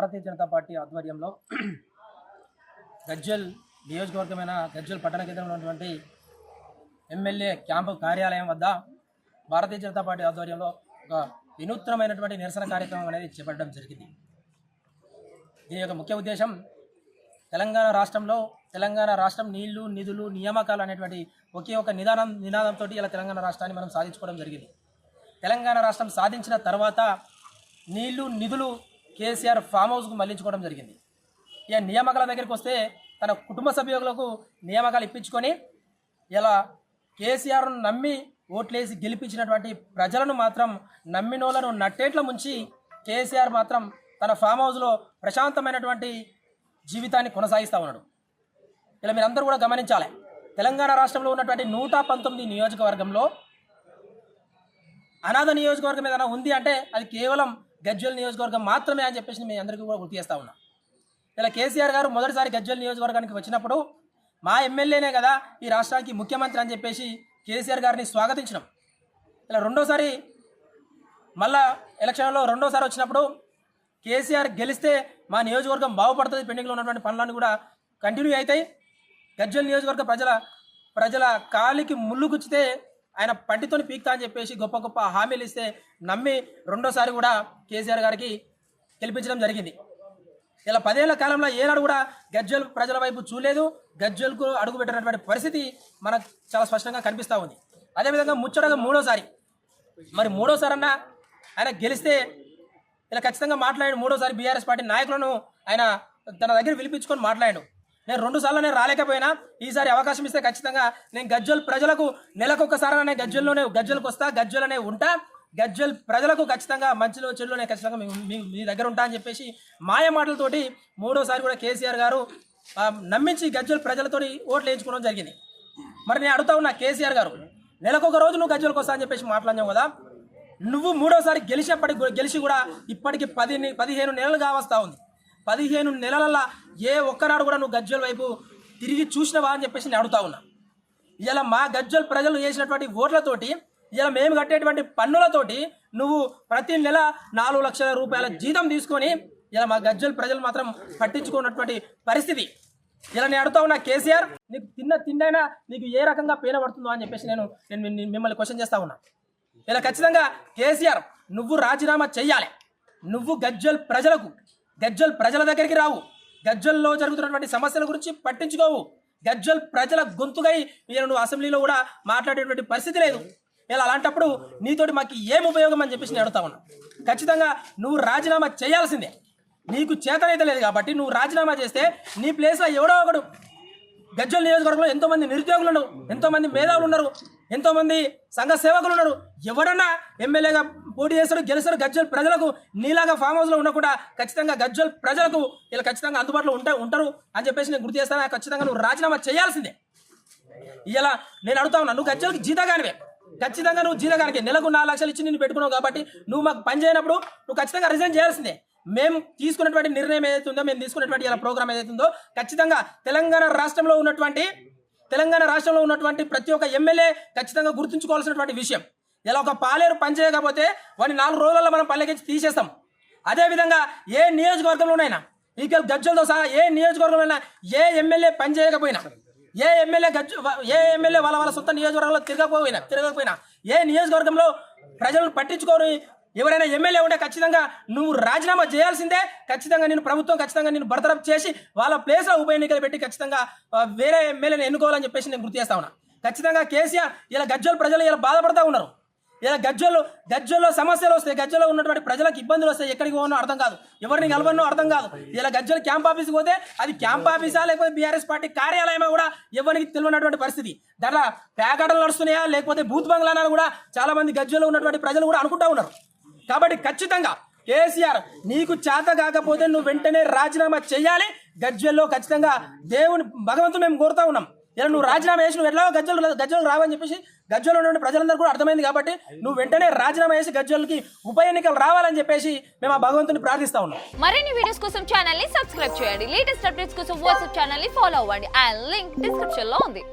Bharatiya Janata party ఆధ్వర్యంలో గజ్జల్ నియోజకవర్గమైన గజ్జల్ పట్టణ కేంద్రంలో ఉన్నటువంటి ఎమ్మెల్యే క్యాంపు కార్యాలయం వద్ద భారతీయ జనతా పార్టీ ఆధ్వర్యంలో ఒక వినూత్నమైనటువంటి నిరసన కార్యక్రమం అనేది చేపట్టడం జరిగింది. దీని యొక్క ముఖ్య ఉద్దేశం తెలంగాణ రాష్ట్రంలో తెలంగాణ రాష్ట్రం నీళ్ళు నిధులు నియామకాలు అనేటువంటి ఒకే ఒక నిదానం నినాదంతో ఇలా తెలంగాణ రాష్ట్రాన్ని మనం సాధించుకోవడం జరిగింది. తెలంగాణ రాష్ట్రం సాధించిన తర్వాత నీళ్ళు నిధులు కేసీఆర్ ఫామ్ హౌస్కు మళ్ళించుకోవడం జరిగింది. ఇక నియామకాల దగ్గరికి వస్తే తన కుటుంబ సభ్యులకు నియామకాలు ఇప్పించుకొని ఇలా కేసీఆర్ను నమ్మి ఓట్లేసి గెలిపించినటువంటి ప్రజలను మాత్రం నమ్మినోళ్ళను నట్టేట్ల ముంచి కేసీఆర్ మాత్రం తన ఫామ్ హౌస్లో ప్రశాంతమైనటువంటి జీవితాన్ని కొనసాగిస్తూ ఉన్నాడు. ఇలా మీరందరూ కూడా గమనించాలి. తెలంగాణ రాష్ట్రంలో ఉన్నటువంటి నూట పంతొమ్మిది నియోజకవర్గంలో అనాథ నియోజకవర్గం ఏదైనా ఉంది అంటే అది కేవలం గజ్వల్ నియోజకవర్గం మాత్రమే అని చెప్పేసి మీ అందరికీ కూడా గుర్తు చేస్తా ఉన్నా. ఇలా కేసీఆర్ గారు మొదటిసారి గజ్వల్ నియోజకవర్గానికి వచ్చినప్పుడు మా ఎమ్మెల్యేనే కదా ఈ రాష్ట్రానికి ముఖ్యమంత్రి అని చెప్పేసి కేసీఆర్ గారిని స్వాగతించడం ఇలా రెండోసారి మళ్ళా ఎలక్షన్లో రెండోసారి వచ్చినప్పుడు కేసీఆర్ గెలిస్తే మా నియోజకవర్గం బాగుపడుతుంది పెండింగ్లో ఉన్నటువంటి పనులన్నీ కూడా కంటిన్యూ అవుతాయి. గజ్వల్ నియోజకవర్గ ప్రజల ప్రజల కాలికి ముళ్ళు గుచ్చితే ఆయన పంటితోని పీక్తా అని చెప్పేసి గొప్ప గొప్ప హామీలు ఇస్తే నమ్మి రెండోసారి కూడా కేసీఆర్ గారికి గెలిపించడం జరిగింది. ఇలా పదేళ్ళ కాలంలో ఏనాడు కూడా గజ్జల్ ప్రజల వైపు చూలేదు గజ్జల్కు అడుగు పెట్టినటువంటి పరిస్థితి మనకు చాలా స్పష్టంగా కనిపిస్తూ ఉంది. అదేవిధంగా ముచ్చటగా మూడోసారి. మరి మూడోసారి అన్నా ఆయన గెలిస్తే ఇలా ఖచ్చితంగా మాట్లాడాడు మూడోసారి బీఆర్ఎస్ పార్టీ నాయకులను ఆయన తన దగ్గర పిలిపించుకొని మాట్లాడాడు నేను రెండు సార్లు నేను రాలేకపోయినా ఈసారి అవకాశం ఇస్తే ఖచ్చితంగా నేను గజ్జల్ ప్రజలకు నెలకొకసారి నేను గజ్జల్లోనే గజ్జలకు వస్తా గజ్జలనే ఉంటా. గజ్వల్ ప్రజలకు ఖచ్చితంగా మంచిలో చెడులోనే ఖచ్చితంగా మీ- మీ దగ్గర ఉంటా అని చెప్పేసి మాయ మాటలతోటి మూడోసారి కూడా కేసీఆర్ గారు నమ్మించి గజ్వల్ ప్రజలతోటి ఓట్లు వేయించుకోవడం జరిగింది. మరి నేను అడుగుతా ఉన్నా కేసీఆర్ గారు నెలకొక రోజు నువ్వు గజ్వల్కి వస్తా అని చెప్పేసి మాట్లాడినావు కదా నువ్వు మూడోసారి గెలిచేప్పటికి కూడా- గెలిచి కూడా ఇప్పటికి పది పదిహేను నెలలు కావస్తా ఉంది. పదిహేను నెలలలో ఏ ఒక్కనాడు కూడా నువ్వు గజ్వల్ వైపు తిరిగి చూసినవా అని చెప్పేసి నేను అడుగుతా ఉన్నా. ఇలా మా గజ్వల్ ప్రజలు చేసినటువంటి ఓట్లతోటి ఇలా మేము కట్టేటువంటి పన్నులతోటి నువ్వు ప్రతి నెల నాలుగు లక్షల రూపాయల జీతం తీసుకొని ఇలా మా గజ్జల ప్రజలు మాత్రం పట్టించుకున్నటువంటి పరిస్థితి. ఇలా నేను అడుగుతా ఉన్నా కేసీఆర్ నీకు తిన్న తిండైనా నీకు ఏ రకంగా పీన పడుతుందో అని చెప్పేసి నేను నేను మిమ్మల్ని- క్వశ్చన్ చేస్తా ఉన్నా. ఇలా ఖచ్చితంగా కేసీఆర్ నువ్వు రాజీనామా చెయ్యాలి. నువ్వు గజ్జల్ ప్రజలకు గజ్జల్ ప్రజల దగ్గరికి రావు. గజ్జల్లో జరుగుతున్నటువంటి సమస్యల గురించి పట్టించుకోవు. గజ్జల్ ప్రజల గొంతుగై నేను నువ్వు అసెంబ్లీలో కూడా మాట్లాడేటువంటి పరిస్థితి లేదు. ఇలా అలాంటప్పుడు నీతోటి మాకు ఏం ఉపయోగం అని చెప్పేసి నేను అడుగుతా ఉన్నా. ఖచ్చితంగా నువ్వు రాజీనామా చేయాల్సిందే. నీకు చేతనైతే లేదు కాబట్టి నువ్వు రాజీనామా చేస్తే నీ ప్లేస్లో ఎవడో ఒకడు. గజ్జల్ నియోజకవర్గంలో ఎంతోమంది నిరుద్యోగులు ఉన్నారు ఎంతోమంది మేధావులు ఉన్నారు ఎంతోమంది సంఘ సేవకులు ఉన్నారు. ఎవడన్నా ఎమ్మెల్యేగా పోటీ చేస్తారు గెలుస్తారు గజ్జల్ ప్రజలకు నీలాగా ఫామ్ హౌస్లో ఉండకుండా ఖచ్చితంగా గజ్జల్ ప్రజలకు ఇలా ఖచ్చితంగా అందుబాటులో ఉంటే ఉంటారు అని చెప్పేసి నేను గుర్తు చేస్తాను. ఖచ్చితంగా నువ్వు రాజీనామా చేయాల్సిందే. ఇలా నేను అడుగుతా ఉన్నా నువ్వు గజ్వల్కి జీతగానివే ఖచ్చితంగా నువ్వు జీతగానికి నెలకు నాలుగు లక్షలు ఇచ్చి నేను పెట్టుకున్నావు కాబట్టి నువ్వు మాకు పని చేయనప్పుడు నువ్వు ఖచ్చితంగా రిజైన్ చేయాల్సిందే. మేము తీసుకున్నటువంటి నిర్ణయం ఏదైతే ఉందో మేము తీసుకున్నటువంటి ఇలా ప్రోగ్రామ్ ఏదైతే ఉందో ఖచ్చితంగా తెలంగాణ రాష్ట్రంలో ఉన్నటువంటి తెలంగాణ రాష్ట్రంలో ఉన్నటువంటి ప్రతి ఒక్క ఎమ్మెల్యే ఖచ్చితంగా గుర్తుంచుకోవాల్సినటువంటి విషయం. ఇలా ఒక పాలేరు పని చేయకపోతే వాడిని నాలుగు రోజుల్లో మనం పల్లెకించి తీసేస్తాం. అదేవిధంగా ఏ నియోజకవర్గంలోనైనా ఇక గజ్జలతో సహా ఏ నియోజకవర్గంలో ఏ ఎమ్మెల్యే పని చేయకపోయినా ఏ ఎమ్మెల్యే గజ్జ ఏ ఎమ్మెల్యే వాళ్ళ వాళ్ళ సొంత నియోజకవర్గంలో తిరగకపోయినా తిరగకపోయినా ఏ నియోజకవర్గంలో ప్రజలను పట్టించుకోరు ఎవరైనా ఎమ్మెల్యే ఉంటే ఖచ్చితంగా నువ్వు రాజీనామా చేయాల్సిందే ఖచ్చితంగా నేను ప్రభుత్వం ఖచ్చితంగా నేను బర్తరఫ్ చేసి వాళ్ళ ప్లేస్లో ఉప ఎన్నికలు పెట్టి ఖచ్చితంగా వేరే ఎమ్మెల్యేని ఎన్నుకోవాలని చెప్పేసి నేను గుర్తు చేస్తా ఉన్నా. ఖచ్చితంగా కేసీఆర్ ఇలా గజ్జల ప్రజలు ఇలా బాధపడతా ఉన్నారు. ఇలా గజ్జల్లో గజ్జల్లో సమస్యలు వస్తాయి. గజ్జల్లో ఉన్నటువంటి ప్రజలకు ఇబ్బందులు వస్తాయి. ఎక్కడికి పోనో అర్థం కాదు. ఎవరిని కలవనో అర్థం కాదు. ఇలా గజ్జల క్యాంప్ ఆఫీస్కి పోతే అది క్యాంప్ ఆఫీసా లేకపోతే బీఆర్ఎస్ పార్టీ కార్యాలయమా కూడా ఎవరికి తెలియనటువంటి పరిస్థితి. దాంట్లో ప్యాకెట్లు నడుస్తున్నాయా? లేకపోతే బూత్ బంగ్లానా కూడా చాలా మంది గజ్జల్లో ఉన్నటువంటి ప్రజలు కూడా అనుకుంటా ఉన్నారు. కాబట్టి ఖచ్చితంగా కేసీఆర్ నీకు చేత కాకపోతే నువ్వు వెంటనే రాజీనామా చేయాలి. గజ్జల్లో ఖచ్చితంగా దేవుని భగవంతుడు మేము కోరుతా ఉన్నాం. ఇలా నువ్వు రాజీనామా చేసి నువ్వు ఎట్లా గజ్జలు గజ్జలు రావని చెప్పేసి గజ్జలో ఉన్న ప్రజలందరూ కూడా అర్థమైంది కాబట్టి నువ్వు వెంటనే రాజీనామా చేసి గజ్జలకి ఉప ఎన్నికలు రావాలని చెప్పేసి మేము ఆ భగవంతుని ప్రార్థిస్తా ఉన్నాం. మరిన్ని వీడియోస్ కోసం ఛానల్ని సబ్స్క్రైబ్ చేయండి. లేటెస్ట్ అప్డేట్స్ కోసం వాట్సాప్ ఛానల్ని ఫాలో అవ్వండి. అండ్ లింక్ డిస్క్రిప్షన్లో ఉంది.